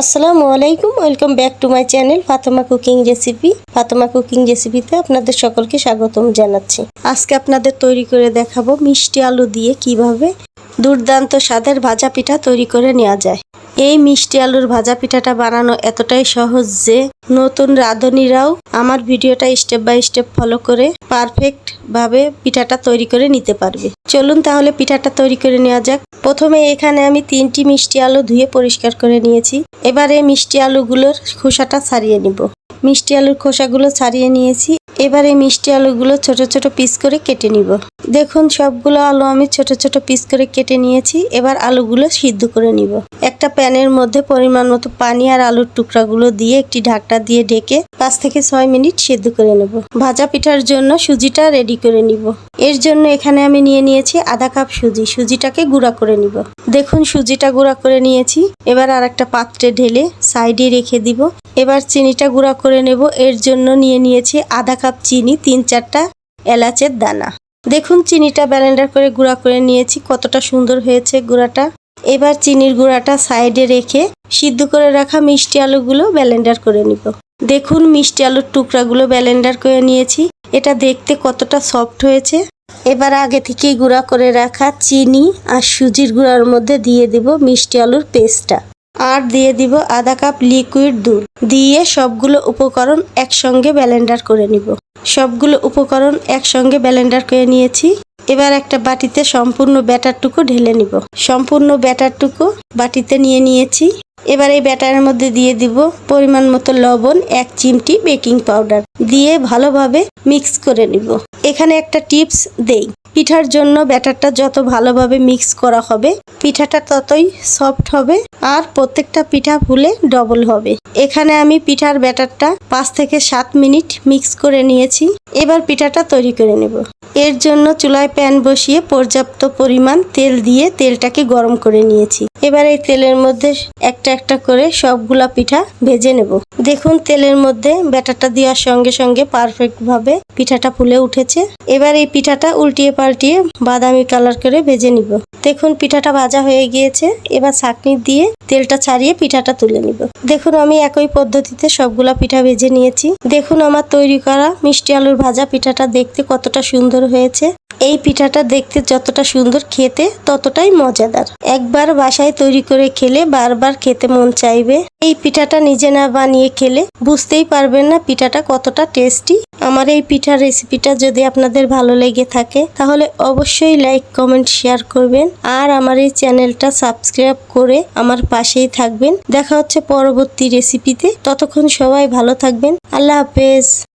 আসসালামু আলাইকুম, welcome back to my channel Fatema cooking recipe. Fatema cooking রেসিপিতে আপনাদের সকলকে স্বাগতম জানাচ্ছি। আজকে আপনাদের তৈরি করে দেখাবো মিষ্টি আলু দিয়ে কীভাবে দুর্দান্ত স্বাদের ভাজা পিঠা তৈরি করে নেওয়া যায়। এই মিষ্টি আলুর ভাজা পিঠাটা বানানো এতটাই সহজ যে নতুন রাঁধুনিরাও আমার ভিডিওটা স্টেপ বাই স্টেপ ফলো করে পারফেক্ট ভাবে পিঠাটা তৈরি করে নিতে পারবে। চলুন তাহলে পিঠাটা তৈরি করে নেওয়া যাক। প্রথমে এখানে আমি তিনটি মিষ্টি আলু ধুয়ে পরিষ্কার করে নিয়েছি। এবারে মিষ্টি আলুগুলোর খোসাটা ছাড়িয়ে নিব। মিষ্টি আলুর খোসাগুলো ছাড়িয়ে নিয়েছি। এবারে মিষ্টি আলুগুলো ছোট ছোট পিস করে কেটে নিব। দেখুন, সবগুলো আলু আমি ছোট ছোট পিস করে কেটে নিয়েছি। এবার আলুগুলো সিদ্ধ করে নিব। একটা প্যানের মধ্যে পরিমাণ মতো পানি আর আলুর টুকরাগুলো দিয়ে একটি ঢাকনা দিয়ে ঢেকে পাঁচ থেকে ছয় মিনিট সিদ্ধ করে নেব। ভাজা পিঠার জন্য সুজিটা রেডি করে নিব। এর জন্য এখানে আমি নিয়ে নিয়েছি আধা কাপ সুজি। সুজিটাকে গুঁড়া করে নিব। দেখুন, সুজিটা গুঁড়া করে নিয়েছি। এবার আর একটা পাত্রে ঢেলে সাইডে রেখে দিব। এবার চিনিটা গুঁড়া করে নেব। এর জন্য নিয়ে নিয়েছি আধা কাপ চিনি, তিন চারটা এলাচের দানা। দেখুন, চিনিটা ব্যালেন্ডার করে গুঁড়া করে নিয়েছি। কতটা সুন্দর হয়েছে গুঁড়াটা। এবার চিনির গুঁড়াটা সাইডে রেখে সিদ্ধ করে রাখা মিষ্টি আলুগুলো ব্যালেন্ডার করে নিব। দেখুন, মিষ্টি আলুর টুকরাগুলো ব্যালেন্ডার করে নিয়েছি। এটা দেখতে কতটা সফট হয়েছে। এবার আগে থেকেই গুঁড়া করে রাখা চিনি আর সুজির গুঁড়ার মধ্যে দিয়ে দিব মিষ্টি আলুর পেস্টটা। আর দিয়ে দিব আধা কাপ লিকুইড দুধ। দিয়ে সবগুলো উপকরণ একসঙ্গে ব্যালেন্ডার করে নিব। সবগুলো উপকরণ একসঙ্গে ব্যালেন্ডার করে নিয়েছি। এবার একটা বাটিতে সম্পূর্ণ ব্যাটারটুকু ঢেলে নিব। সম্পূর্ণ ব্যাটারটুকু বাটিতে নিয়ে নিয়েছি। এবার এই ব্যাটারের মধ্যে দিয়ে দিব পরিমাণ মতো লবণ, এক চিমটি বেকিং পাউডার। দিয়ে ভালোভাবে মিক্স করে নিব। এখানে একটা টিপস দেই। পিঠার জন্য ব্যাটারটা যত ভালোভাবে মিক্স করা হবে, পিঠাটা ততই সফট হবে আর প্রত্যেকটা পিঠা ফুলে ডবল হবে। এখানে আমি পিঠার ব্যাটারটা পাঁচ থেকে সাত মিনিট মিক্স করে নিয়েছি। এবার পিঠাটা তৈরি করে নেব। এর জন্য চুলায় প্যান বসিয়ে পর্যাপ্ত পরিমাণ তেল দিয়ে তেলটাকে গরম করে নিয়েছি। এবার এই তেলের মধ্যে একটা একটা করে সবগুলা পিঠা ভেজে নেব। দেখুন, তেলের মধ্যে ব্যাটারটা দেওয়ার সঙ্গে সঙ্গে পারফেক্ট ভাবে পিঠাটা ফুলে উঠেছে। এবার এই পিঠাটা উল্টিয়ে পাল্টিয়ে বাদামি কালার করে ভেজে নিব। দেখুন, পিঠাটা ভাজা হয়ে গিয়েছে। এবার ছাকনি দিয়ে তেলটা ছাড়িয়ে পিঠাটা তুলে নিব। দেখুন, আমি একই পদ্ধতিতে সবগুলা পিঠা ভেজে নিয়েছি। দেখুন, আমার তৈরি করা মিষ্টি আলুর ভাজা পিঠাটা দেখতে কতটা সুন্দর হয়েছে। এই পিঠাটা দেখতে যতটা সুন্দর খেতে, ততটাই মজাদার। একবার বাসায় তৈরি করে খেলে বারবার খেতে মন চাইবে। এই পিঠাটা নিজে না বানিয়ে খেলে বুঝতেই পারবেন না পিঠাটা কতটা টেস্টি। আমার এই পিঠার রেসিপিটা যদি আপনাদের ভালো লেগে থাকে, তাহলে অবশ্যই লাইক, কমেন্ট, শেয়ার করবেন। আর আমার এই চ্যানেলটা সাবস্ক্রাইব করে আমার পাশেই থাকবেন। দেখা হচ্ছে পরবর্তী রেসিপিতে। ততক্ষণ সবাই ভালো থাকবেন। আল্লাহ হাফেজ।